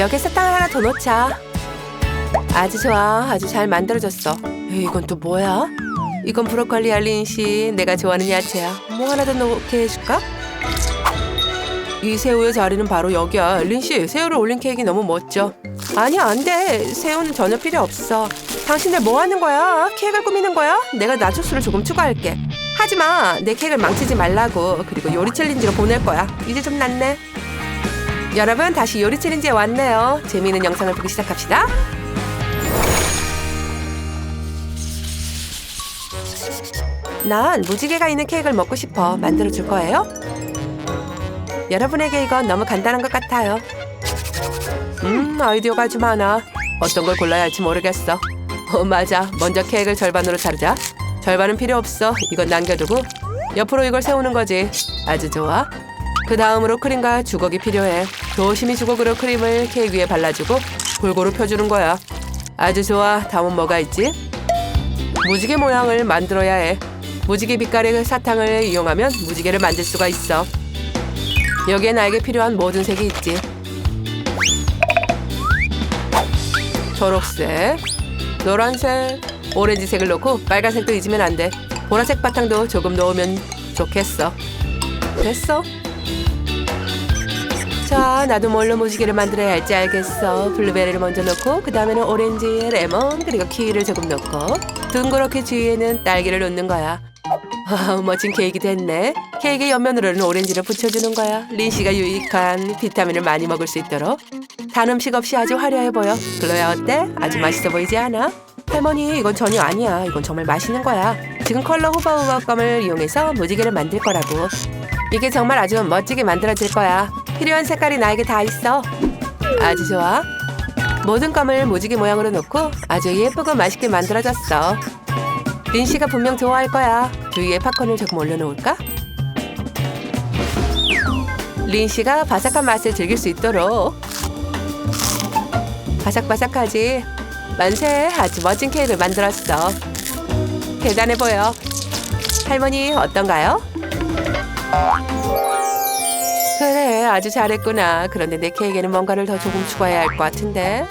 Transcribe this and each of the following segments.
여기 사탕을 하나 더 넣자. 아주 좋아. 아주 잘 만들어졌어. 이건 또 뭐야? 이건 브로콜리 알린 씨. 내가 좋아하는 야채야. 뭐 하나 더 넣게 해줄까? 이 새우의 자리는 바로 여기야. 린 씨, 새우를 올린 케이크 너무 멋져. 아니야, 안 돼. 새우는 전혀 필요 없어. 당신들 뭐 하는 거야? 케이크를 꾸미는 거야? 내가 나초수를 조금 추가할게. 하지 마. 내 케이크를 망치지 말라고. 그리고 요리 챌린지로 보낼 거야. 이제 좀 낫네. 여러분, 다시 요리 챌린지에 왔네요. 재미있는 영상을 보기 시작합시다. 난 무지개가 있는 케이크를 먹고 싶어. 만들어 줄 거예요? 여러분에게 이건 너무 간단한 것 같아요. 음, 아이디어가 아주 많아. 어떤 걸 골라야 할지 모르겠어. 어, 맞아. 먼저 케이크를 절반으로 자르자. 절반은 필요 없어. 이건 남겨두고 옆으로 이걸 세우는 거지. 아주 좋아. 그 다음으로 크림과 주걱이 필요해. 조심히 주걱으로 크림을 케이크 위에 발라주고 골고루 펴주는 거야. 아주 좋아. 다음은 뭐가 있지? 무지개 모양을 만들어야 해. 무지개 빛깔의 사탕을 이용하면 무지개를 만들 수가 있어. 여기에 나에게 필요한 모든 색이 있지. 초록색, 노란색, 오렌지색을 넣고 빨간색도 잊으면 안 돼. 보라색 바탕도 조금 넣으면 좋겠어. 됐어. 자, 나도 뭘로 무지개를 만들어야 할지 알겠어. 블루베리를 먼저 넣고 그 다음에는 오렌지, 레몬, 그리고 키위를 조금 넣고 둥그렇게 주위에는 딸기를 넣는 거야. 와우, 멋진 케이크 됐네. 케이크 옆면으로는 오렌지를 붙여주는 거야. 린 씨가 유익한 비타민을 많이 먹을 수 있도록. 단 음식 없이 아주 화려해 보여. 글로야 어때? 아주 맛있어 보이지 않아? 할머니, 이건 전혀 아니야. 이건 정말 맛있는 거야. 지금 컬러 후바후바감을 이용해서 무지개를 만들 거라고. 이게 정말 아주 멋지게 만들어질 거야. 필요한 색깔이 나에게 다 있어. 아주 좋아. 모든 껌을 무지개 모양으로 놓고 아주 예쁘고 맛있게 만들어졌어. 린 씨가 분명 좋아할 거야. 주위에 팝콘을 조금 올려놓을까? 린 씨가 바삭한 맛을 즐길 수 있도록 바삭바삭하지. 만세 아주 멋진 케이크를 만들었어. 대단해 보여. 할머니 어떤가요? 그래 아주 잘했구나. 그런데 내 케이크에는 뭔가를 더 조금 추가해야 할 것 같은데.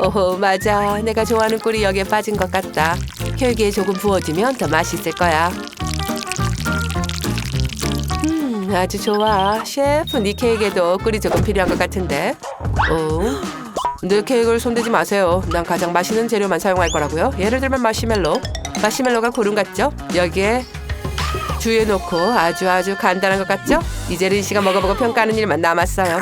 오호 맞아. 내가 좋아하는 꿀이 여기에 빠진 것 같다. 케이크에 조금 부어주면 더 맛있을 거야. 음 아주 좋아. 셰프 네 케이크에도 꿀이 조금 필요한 것 같은데. 오. 내 케이크를 손대지 마세요. 난 가장 맛있는 재료만 사용할 거라고요. 예를 들면 마시멜로. 마시멜로가 구름 같죠? 여기에 주위에 놓고 아주 아주 간단한 것 같죠? 이제 린 씨가 먹어보고 평가하는 일만 남았어요.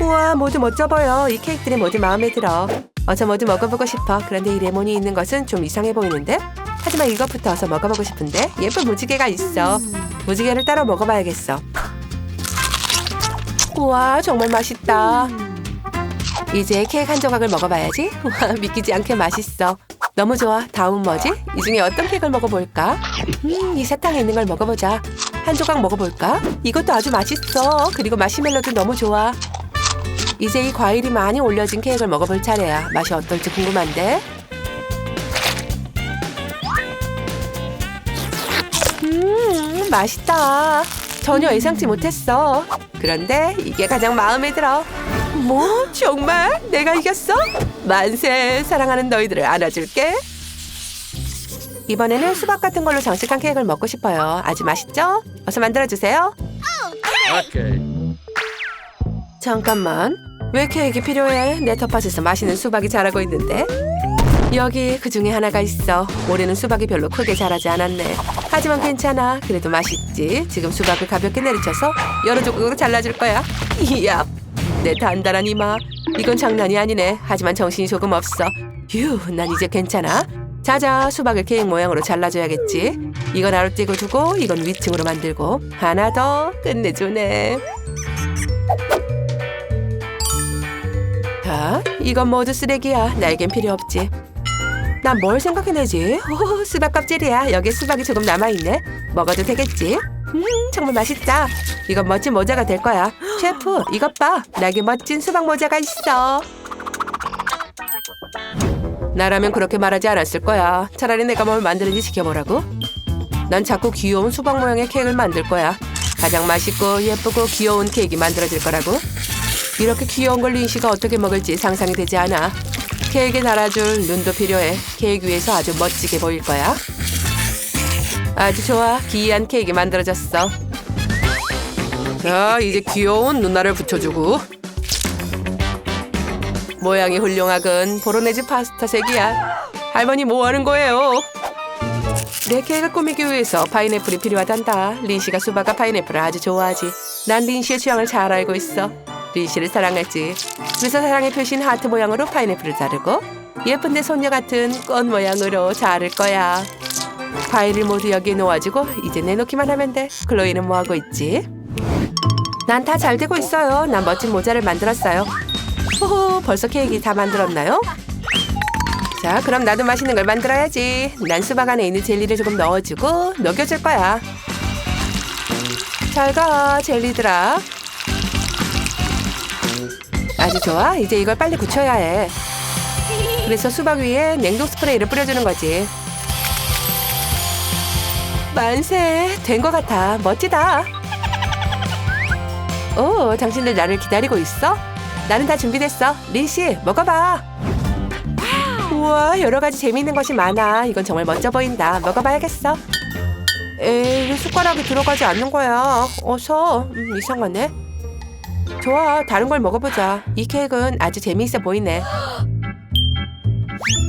우와 모두 멋져 보여. 이 케이크들이 모두 마음에 들어. 어서 모두 먹어보고 싶어. 그런데 이 레몬이 있는 것은 좀 이상해 보이는데? 하지만 이것부터 어서 먹어보고 싶은데 예쁜 무지개가 있어. 무지개를 따로 먹어봐야겠어. 우와 정말 맛있다. 이제 케이크 한 조각을 먹어봐야지. 우와 믿기지 않게 맛있어. 너무 좋아. 다음은 뭐지? 이 중에 어떤 케이크를 먹어볼까? 음, 이 사탕에 있는 걸 먹어보자. 한 조각 먹어볼까? 이것도 아주 맛있어. 그리고 마시멜로도 너무 좋아. 이제 이 과일이 많이 올려진 케이크를 먹어볼 차례야. 맛이 어떨지 궁금한데. 음, 맛있다. 전혀 예상치 못했어. 그런데 이게 가장 마음에 들어. 뭐? 정말? 내가 이겼어? 만세! 사랑하는 너희들을 안아줄게. 이번에는 수박 같은 걸로 장식한 케이크를 먹고 싶어요. 아주 맛있죠? 어서 만들어주세요. Okay. 잠깐만. 왜 케이크 필요해? 내 텃밭에서 맛있는 수박이 자라고 있는데. 여기 그 중에 하나가 있어. 올해는 수박이 별로 크게 자라지 않았네. 하지만 괜찮아. 그래도 맛있지. 지금 수박을 가볍게 내리쳐서 여러 조각으로 잘라줄 거야. 이야, 내 단단한 이마. 이건 장난이 아니네. 하지만 정신이 조금 없어. 휴, 난 이제 괜찮아. 자자, 수박을 케이크 모양으로 잘라줘야겠지. 이건 아로 띄고 두고, 이건 위층으로 만들고, 하나 더 끝내주네. 자, 이건 모두 쓰레기야. 나에겐 필요 없지. 난 뭘 생각해내지? 오, 수박 껍질이야. 여기 수박이 조금 남아있네. 먹어도 되겠지? 음, 정말 맛있다. 이건 멋진 모자가 될 거야. 셰프, 이것 봐. 나에게 멋진 수박 모자가 있어. 나라면 그렇게 말하지 않았을 거야. 차라리 내가 뭘 만드는지 지켜보라고. 난 자꾸 귀여운 수박 모양의 케이크를 만들 거야. 가장 맛있고 예쁘고 귀여운 케이크 만들어질 거라고. 이렇게 귀여운 걸 린씨가 어떻게 먹을지 상상이 되지 않아. 케이크에 달아줄 눈도 필요해. 케이크 위에서 아주 멋지게 보일 거야. 아주 좋아. 기이한 케이크 만들어졌어. 자, 이제 귀여운 누나를 붙여주고. 모양이 훌륭하군. 보로네즈 파스타 색이야. 할머니 뭐 하는 거예요? 내 케이크를 꾸미기 위해서 파인애플이 필요하단다. 린씨가 수박과 파인애플을 아주 좋아하지. 난 린씨의 취향을 잘 알고 있어. 린씨를 사랑하지. 그래서 사랑의 표시인 하트 모양으로 파인애플을 자르고 예쁜데 손녀 같은 꽃 모양으로 자를 거야. 과일을 모두 여기에 놓아주고 이제 내놓기만 하면 돼. 클로이는 뭐 하고 있지? 난 다 잘 되고 있어요. 난 멋진 모자를 만들었어요. 호호, 벌써 케이크 다 만들었나요? 자, 그럼 나도 맛있는 걸 만들어야지. 난 수박 안에 있는 젤리를 조금 넣어주고 녹여줄 거야. 잘 가, 젤리들아. 아주 좋아. 이제 이걸 빨리 굳혀야 해. 그래서 수박 위에 냉동 스프레이를 뿌려주는 거지. 만세! 된 것 같아. 멋지다. 오, 당신들 나를 기다리고 있어? 나는 다 준비됐어. 린씨, 먹어봐. 우와, 여러 가지 재미있는 것이 많아. 이건 정말 멋져 보인다. 먹어봐야겠어. 에이, 왜 숟가락이 들어가지 않는 거야? 어서. 음, 이상하네. 좋아, 다른 걸 먹어보자. 이 케이크는 아주 재미있어 보이네.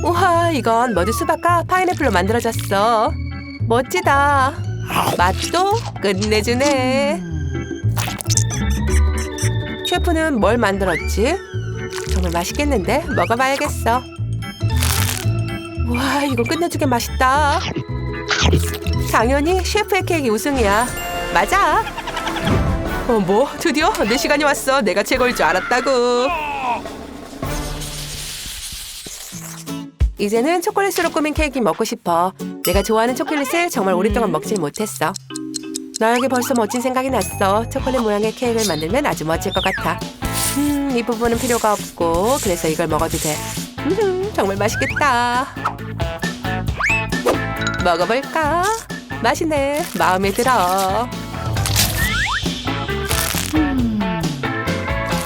우와, 이건 모두 수박과 파인애플로 만들어졌어. 멋지다. 맛도 끝내주네. 셰프는 뭘 만들었지? 정말 맛있겠는데? 먹어봐야겠어. 와, 이거 끝내주게 맛있다. 당연히 셰프의 케이크 우승이야. 맞아. 어, 뭐? 드디어 내 시간이 왔어. 내가 최고일 줄 알았다고. 이제는 초콜릿으로 꾸민 케이크 먹고 싶어. 내가 좋아하는 초콜릿을 정말 오랫동안 먹질 못했어. 나에게 벌써 멋진 생각이 났어. 초콜릿 모양의 케이크를 만들면 아주 멋질 것 같아. 음, 이 부분은 필요가 없고 그래서 이걸 먹어도 돼. 음, 정말 맛있겠다. 먹어볼까? 맛있네. 마음에 들어.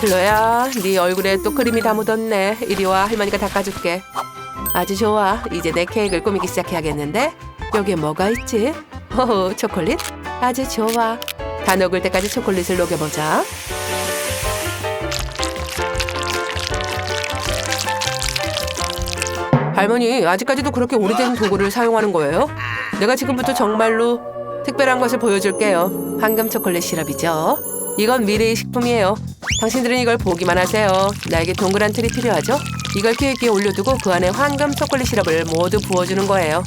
플로야, 네 얼굴에 또 크림이 다 묻었네. 이리 와, 할머니가 닦아줄게. 아주 좋아. 이제 내 케이크를 꾸미기 시작해야겠는데? 여기에 뭐가 있지? 호호, 초콜릿? 아주 좋아. 다 녹을 때까지 초콜릿을 녹여보자. 할머니, 아직까지도 그렇게 오래된 도구를 사용하는 거예요? 내가 지금부터 정말로 특별한 것을 보여줄게요. 황금 초콜릿 시럽이죠. 이건 미래의 식품이에요. 당신들은 이걸 보기만 하세요. 나에게 동그란 틀이 필요하죠? 이걸 케이크에 올려두고 그 안에 황금 초콜릿 시럽을 모두 부어주는 거예요.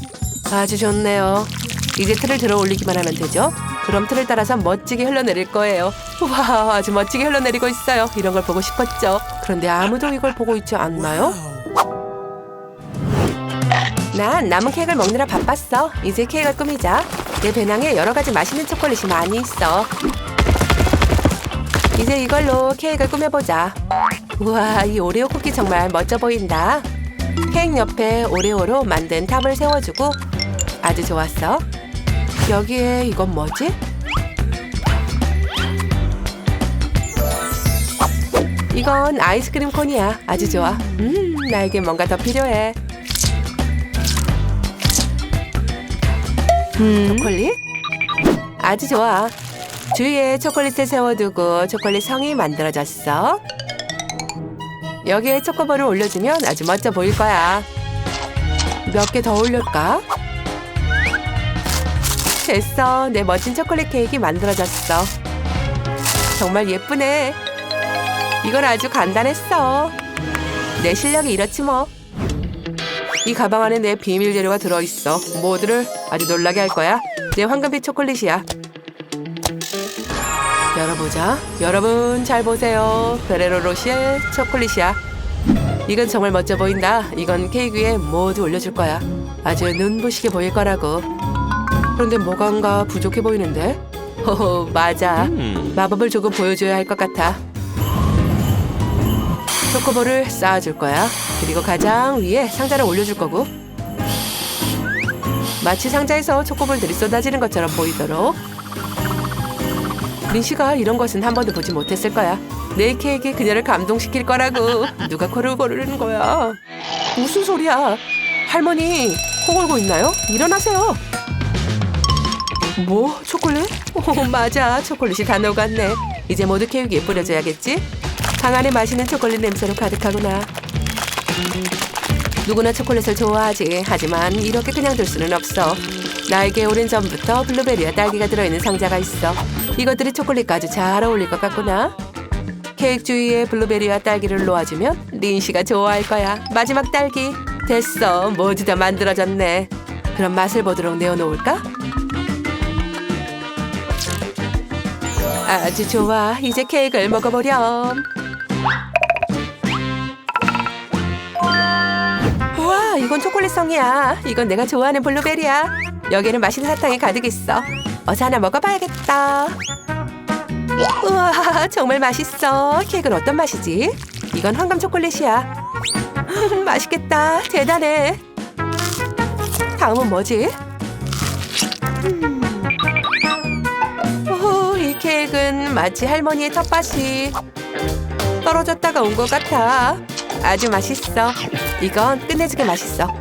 아주 좋네요. 이제 틀을 들어 올리기만 하면 되죠? 그럼 틀을 따라서 멋지게 흘러내릴 거예요. 와, 아주 멋지게 흘러내리고 있어요. 이런 걸 보고 싶었죠. 그런데 아무도 이걸 보고 있지 않나요? 난 남은 케이크를 먹느라 바빴어. 이제 케이크를 꾸미자. 내 배낭에 여러 가지 맛있는 초콜릿이 많이 있어. 이제 이걸로 케이크를 꾸며보자. 우와, 이 오레오 쿠키 정말 멋져 보인다. 케이크 옆에 오레오로 만든 탑을 세워주고 아주 좋았어. 여기에 이건 뭐지? 이건 아이스크림 콘이야. 아주 좋아. 음, 나에게 뭔가 더 필요해. 초콜릿? 아주 좋아. 주위에 초콜릿을 세워두고 초콜릿 성이 만들어졌어. 여기에 초코볼을 올려주면 아주 멋져 보일 거야. 몇 개 더 올릴까? 됐어. 내 멋진 초콜릿 케이크 만들어졌어. 정말 예쁘네. 이건 아주 간단했어. 내 실력이 이렇지 뭐. 이 가방 안에 내 비밀 재료가 들어있어. 모두를 아주 놀라게 할 거야. 내 황금빛 초콜릿이야. 열어보자. 여러분 잘 보세요. 베레로 로시의 초콜릿이야. 이건 정말 멋져 보인다. 이건 케이크 위에 모두 올려줄 거야. 아주 눈부시게 보일 거라고. 그런데 뭐가인가 부족해 보이는데? 호호, 맞아. 마법을 조금 보여줘야 할 것 같아. 초코볼을 쌓아줄 거야. 그리고 가장 위에 상자를 올려줄 거고. 마치 상자에서 초코볼들이 쏟아지는 것처럼 보이도록. 린 씨가 이런 것은 한 번도 보지 못했을 거야. 내 케이크 그녀를 감동시킬 거라고. 누가 코를 고르는 거야? 무슨 소리야? 할머니, 코 골고 있나요? 일어나세요. 뭐? 초콜릿? 오, 맞아. 초콜릿이 다 녹았네. 이제 모두 케이크에 뿌려줘야겠지? 방 안에 마시는 초콜릿 냄새로 가득하구나. 누구나 초콜릿을 좋아하지. 하지만 이렇게 그냥 둘 수는 없어. 나에게 오랜 전부터 블루베리와 딸기가 들어있는 상자가 있어. 이것들이 초콜릿과 아주 잘 어울릴 것 같구나. 케이크 주위에 블루베리와 딸기를 놓아주면 린 씨가 좋아할 거야. 마지막 딸기. 됐어. 모두 다 만들어졌네. 그럼 맛을 보도록 내어놓을까? 아주 좋아. 이제 케이크를 먹어보렴. 우와, 이건 초콜릿 성이야. 이건 내가 좋아하는 블루베리야. 여기는 맛있는 사탕이 가득 있어. 어서 하나 먹어봐야겠다. 우와, 정말 맛있어. 케이크는 어떤 맛이지? 이건 황금 초콜릿이야. 음, 맛있겠다. 대단해. 다음은 뭐지? 음. 오, 이 케이크는 마치 할머니의 텃밭이 떨어졌다가 온 것 같아. 아주 맛있어. 이건 끝내주게 맛있어.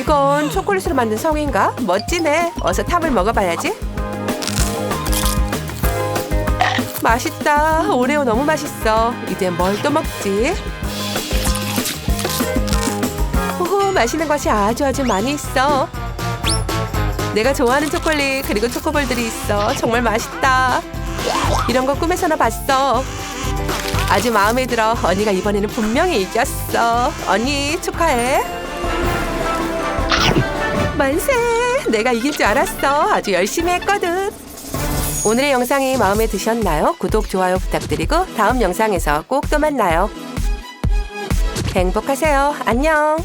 이건 초콜릿으로 만든 성인가? 멋지네. 어서 탑을 먹어봐야지. 맛있다. 오레오 너무 맛있어. 이제 뭘 또 먹지? 오, 맛있는 것이 아주 아주 많이 있어. 내가 좋아하는 초콜릿 그리고 초코볼들이 있어. 정말 맛있다. 이런 거 꿈에서나 봤어. 아주 마음에 들어. 언니가 이번에는 분명히 이겼어. 언니 축하해. 만세! 내가 이길 줄 알았어. 아주 열심히 했거든. 오늘의 영상이 마음에 드셨나요? 구독, 좋아요 부탁드리고 다음 영상에서 꼭 또 만나요. 행복하세요. 안녕.